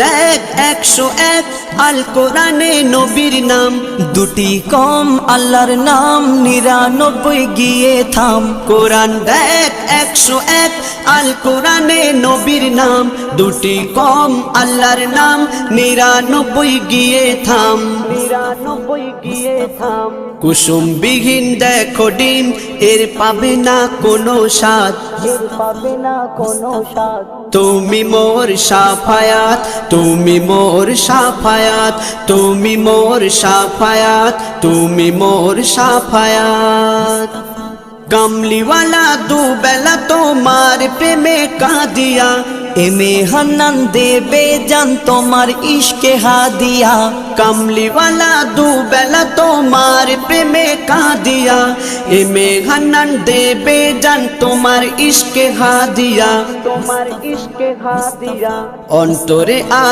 দেখ একশো এক আল কোরআনে নবীর নাম। দুটি কম আল্লাহর নাম নিরানব্বই গিয়ে থাম। কোরআন দেখ একশো এক আল কোরআনে নবীর নাম। দুটি কম আল্লাহর নাম নিরানব্বই গিয়ে থাম। নিরানব্বই গিয়ে থাম। কুসুম বিহীন দেখো ডিম এর পাবে না কোনো স্বাদ। পাবে না কোনো স্বাদ। তুমি মোর সাফায়াত তুমি মোর সাফায়াত তুমি মোর সাফায়াত তুমি মোর সাফায়াত। কামলিওয়ালা দুবেলা তোমার প্রেমে কাঁদিয়া এমে হান্নান দেবে জান তোমার ইশকে হাদিয়া। কামলিওয়ালা দুবেলা তোমার প্রেমে কাঁদিয়া এমে হান্নান দেবে জান তোমার ইশকে হাদিয়া। তোমার ইশকে হাদিয়া। অন্তরে আ